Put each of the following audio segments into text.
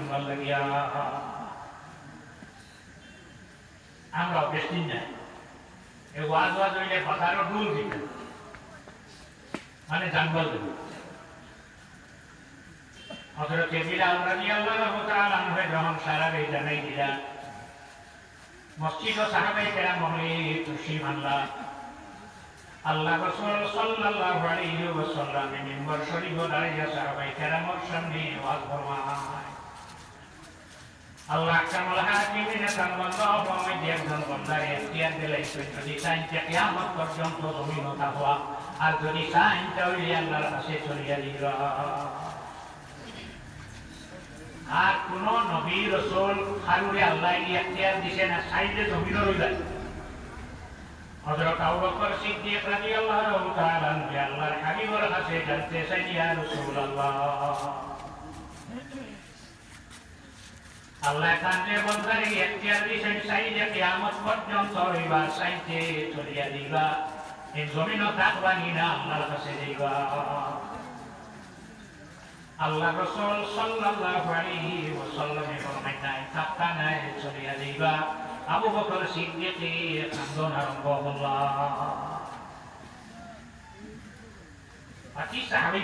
মানবার লাগিয়া আমরাও বেশি নাই। এই ওয়াজ ওয়াজ হইলে কথারও ভুল দিতে মানে জানবার দেব হজরত বিলাল রাদিয়াল্লাহু তাআলা আনহু যখন সারা বে জানাই দিলা, মসজিদ ও সাহাবাই কেরাম মহলে খুশি মানলা। আল্লাহ রাসূল সাল্লাল্লাহু আলাইহি ওয়াসাল্লাম মিম্বর শরীফ দাঁড়িয়ে সাহাবাই কেরামের সামনে ওয়াজ ফরমায়। আল্লাহ কামল হাকিমিন সাল্লাল্লাহু আলাইহি একজন বান্দার ইখতিয়ার দিলেন যদি যে কিয়ামত পর্যন্ত জমিন থাকবা আর যদি চান তাহলে আল্লাহর কাছে চলিয়া দিবা আর কোন নবী রসুল খারুরে আল্লাহ ইখতিয়ার দিছে না সাইডে জমিন রইলা হযরত আবু বকর সিদ্দিক রাদিয়াল্লাহু তাআলা আনহু আল্লাহর হাবিবের কাছে জানতে চাই ইয়া রাসূলুল্লাহ আল্লাহ কান্দে বন্ধারে এখতিয়ার দিয়েছেন সাইডে কিয়ামত পর্যন্ত হইবা সাইডে চলিয়া দিবা এই জমিনও থাকবা না আল্লাহর যাইবা। আল্লাহ রসুল সাল্লাল্লাহু নাই থাকতা নাই চলিয়া যাইবা। আবু বকর সিদ্দিকী কান্দন আরম্ভ হল্লা বাকি সাহাবি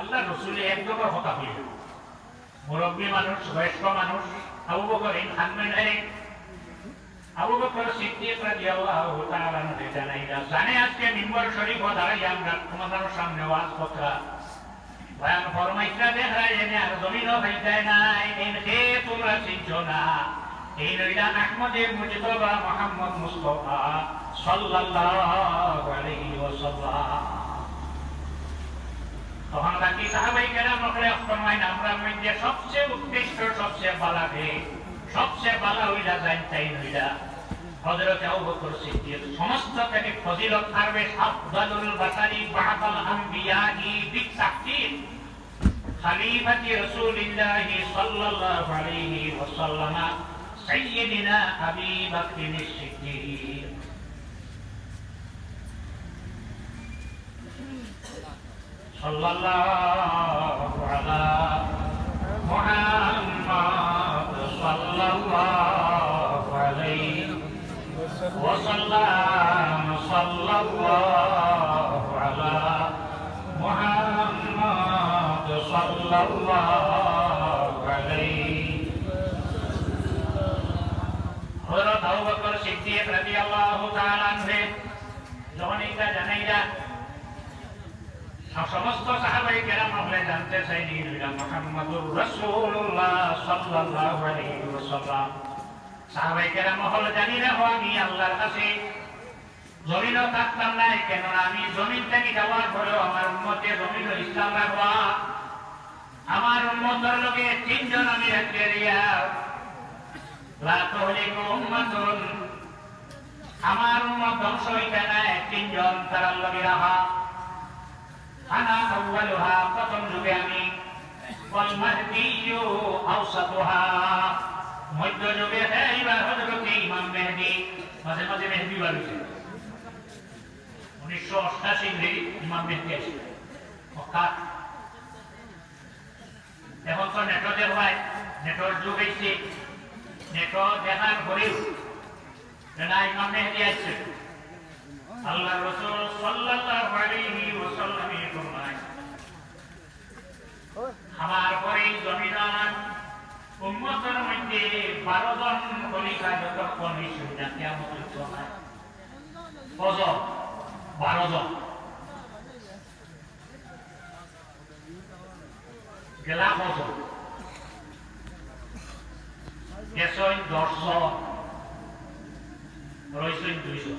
আল্লাহ রসুলে একদমের হতা হইল মুরব্বী মানুষ, বয়স্ক মানুষ, আবু বকর, এই আবু বকর সিদ্দিক রাদিয়াল্লাহু তাআলা আনহু জানাই না জানে আজকে মিম্বর শরীফ দাঁড়াই আমরা তোমাদের সামনে ওয়াজ কথা বয়ান ফরমাইছা দেখায় এনে আর জমিনও ভাইতায় নাই, এন কে তোমরা চিনছো না। এই নইলা আহমদে মুজতবা মোহাম্মদ মুস্তফা সাল্লাল্লাহু আলাইহি ওয়াসাল্লাম। বাকি সাহাবাই কেরাম নকলে ফরমাইন আমরা মধ্যে সবচেয়ে উৎকৃষ্ট, সবচেয়ে বালা হে সবচেয়ে বালা হইলা যাই তাই হইলা। হযরত আবু বকর সিদ্দিক সমস্ত থেকে ফজিলত পারবে আফদালুল বাসারি বাদাল আম্বিয়াই বিতাহকিক খলিফাতি রাসূলিল্লাহ সাল্লাল্লাহু আলাইহি ওয়াসাল্লাম, সাইয়্যিদিনা আবি বকর সিদ্দিক। صلى الله على محمد صلى الله عليه وسلم صلى الله على محمد صلى الله عليه হযরত আবু বকর সিদ্দিক রাদিয়াল্লাহু তাআলা আনহু যখন এটা জানাইলা সমস্ত সাহাবাই কেরাম আমরা জানতে চাইনি মুহাম্মাদুর রাসূলুল্লাহ সাল্লাল্লাহু আলাইহি ওয়াসাল্লাম। সাহাবাই কেরাম হল জানি না হো আমি আল্লাহর কাছে জমিনও থাকতাম নাই কেন আমি জমিন থেকে যাওয়ার পরেও আমার উম্মতে জমিন ইসলাম রাখবা আমার উম্মতের লোকে তিনজন আমি রাখতে দিয়া আমার উম্মত ধ্বংস হইতে নাই, তিনজন তারার লগে রাখা আনা আউয়ালুহা প্রথম যুগে আমি ওয়াল মধ্য যুগে এইবার হযরত ইমাম মেহদি মাঝে মাঝে মেহদি বাড়িছে উনিশশো অষ্টাশি ইমাম মেহদি আসে অর্থাৎ এখন তো নেটওয়ার্কের হয়। নেটওয়ার্ক যুগ হয়েছে নেটওয়ার্ক দেখার পরেও ইমাম মেহদি আসছে। আল্লাহ রসুল সাল্লাল্লাহু আলাইহি ওয়াসাল্লামে ফরমায়, আমার মধ্যে বারো জন খলিফা যতক্ষণ হয়েছে না কেমন সময় কজন বারো জন, রয়েছেন দুইজন।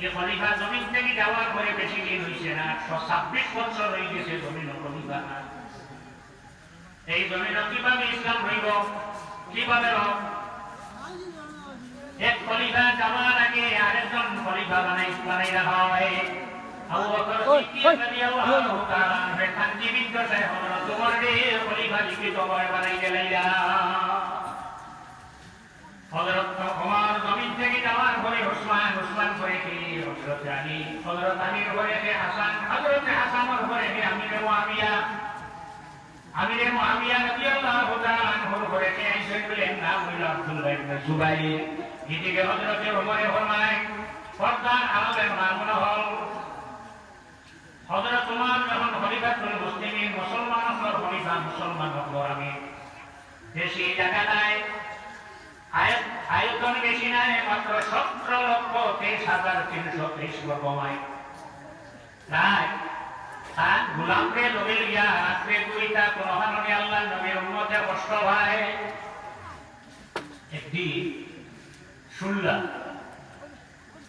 এই খলিফা জমিন থেকে যাওয়ার পরে বেশি দিন হয়েছে না একশো ছাব্বিশ বছর হয়ে গেছে জমিন খলিফা। এই জমিন কীভাবে ইসলাম হইব কীভাবে এক খলিফা যাওয়ার আগে আরেকজন খলিফা বানাই বানাই রাখা হয়। আবু বকর সিদ্দিক রাদিয়াল্লাহু তাআলা আনহু জীবিত চাই হযরত ওমর রে খলিফা লিখিত হয় বানাই গেলাইরা হযরত ওমর জমিন থেকে যাওয়ার পরে ওসমান ওসমান করে কি হযরত আলী, হযরত আলীর কে হাসান, হযরত হাসানের খলিফাতুল মুসলিমিন হল আমি বেশি জায়গা নাই আয়ত আয়তন বেশি নাই মাত্র সতেরো লক্ষ তেইশ হাজার তিনশো তেইশ বর্গ মাইল আর গুলামকে লগে কোন হাননি আল্লাহ উম্মতে কষ্ট একটি শুনলাম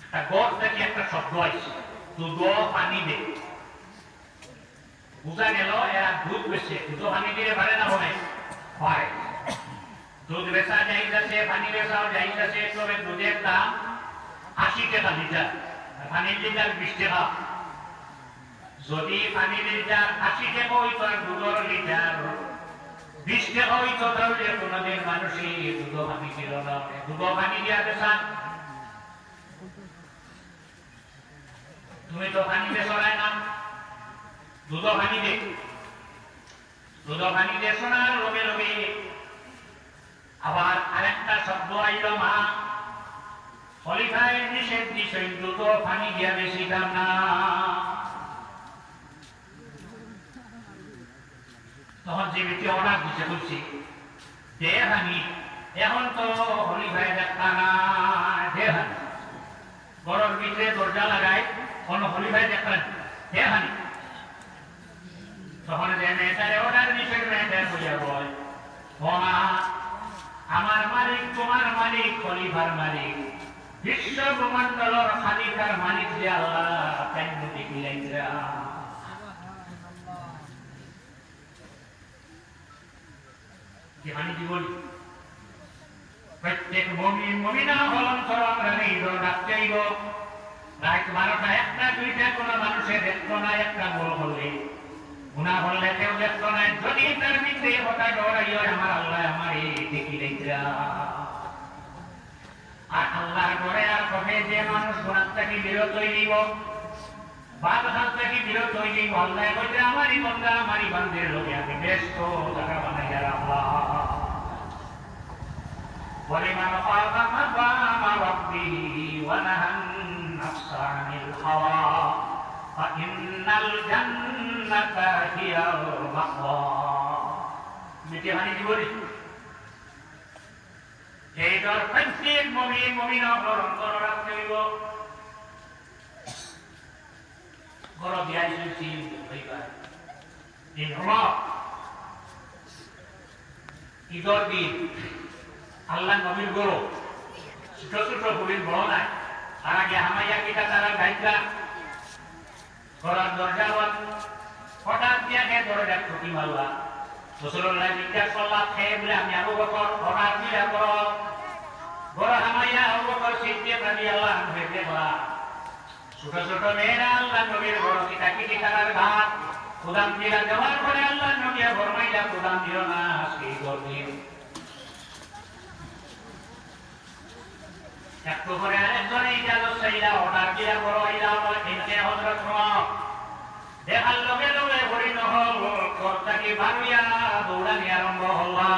একটা গড় থেকে একটা শব্দ আছে দুধ পানি দে। বুঝা গেল, এরা দুধ বেছে, দুধ পানি দিয়ে পারে না বলে হয়। দুধ বেচা যাইতেছে পানি বেচাও যাইতেছে, তবে দুধের দাম আশি টাকা লিটার পানির লিটার বিশ টাকা যদি পানির লিটার আশি টাকা হইতো দুধের লিটার বিশ টাকা তাহলে মানুষই দুধ পানি না। দুধ পানি দিয়া বেচা তুমি তো পানি বেচড়ায় না দুধ পানি দে। দুধ পানি দে শোনার লগে লগে খলিফায় নিষেধ দিছে দ্রুত পানি দিয়া বেশি না। তখন যে ব্যক্তি অর্ডার দিছে বলছি দে হানি, এখন তো খলিফায় দেখা না দে হানি। ঘরের ভিতরে দরজা লাগাই কোন খলিফায় দেখলেন দে হানি। তখন যে মেয়েটারে অর্ডার দিছে মেয়েটার বইয়া বয় আমার মালিক, তোমার মালিক, খলিফার মালিক। বিশ্ব ব্রহ্মাণ্ডলর খালিকার মালিক হলন করো আমরা নেই রাখতেইব রাত বারোটা একটা, দুইটা কোনো মানুষের দেখতো না, একটা গুণা বললে কেউ দেখতো না, যদি তার ভিতরে হতা ডরাই আমার আল্লাহ আমার এই দেখি দেখরা আর আল্লাহর ঘরে আর কবে যে মানুষ গুণার থেকে বিরত হইব বাদ হাত থেকে বিরত হইব আল্লাহ কইতে আমারই বন্ধা আমারই বান্ধের লোকে আমি ব্যস্ত তারা বানাইয়া আল্লাহ ولمن خاف مقام ربه ونهى النفس عن الهوى فإن الجنة هي المأوى মিটি হানি কি বলি এই দর প্রত্যেক মমিন মমিন অপরণ কর রাখতে হইব ঘর দিয়াই সুচি হইবার দিন হল। ঈদর দিন আল্লাহ নবীর গরু, ছোট ছোট গরিব বড় নাই। তার আগে হামাইয়া কিটা তারা গাইতা ঘরের দরজা হল হঠাৎ দিয়া কে দরজা ঠুকি মারলা। রসুল্লাহ জিজ্ঞাসা করলাম খেয়ে বলে আমি আবু বকর, হঠাৎ দিয়া কর বড় হামাইয়া আবু বকর সিদ্ধে পাবি আল্লাহ ভেবে বলা ছোট ছোট মেয়েরা আল্লাহ নবীর বড় কিটি তারার ঘাট কুদাম দিয়া দেওয়ার পরে আল্লাহ নবী ফরমাইলা কুদাম দিও না সেই গর্দিন একটু করে আরেকজন এই গেল অর্ডার দিয়া বড় আইলা এনকে হজরত দেখার লগে লগে হরিণ হল কর্তাকে দৌড়ানি আরম্ভ হল্লা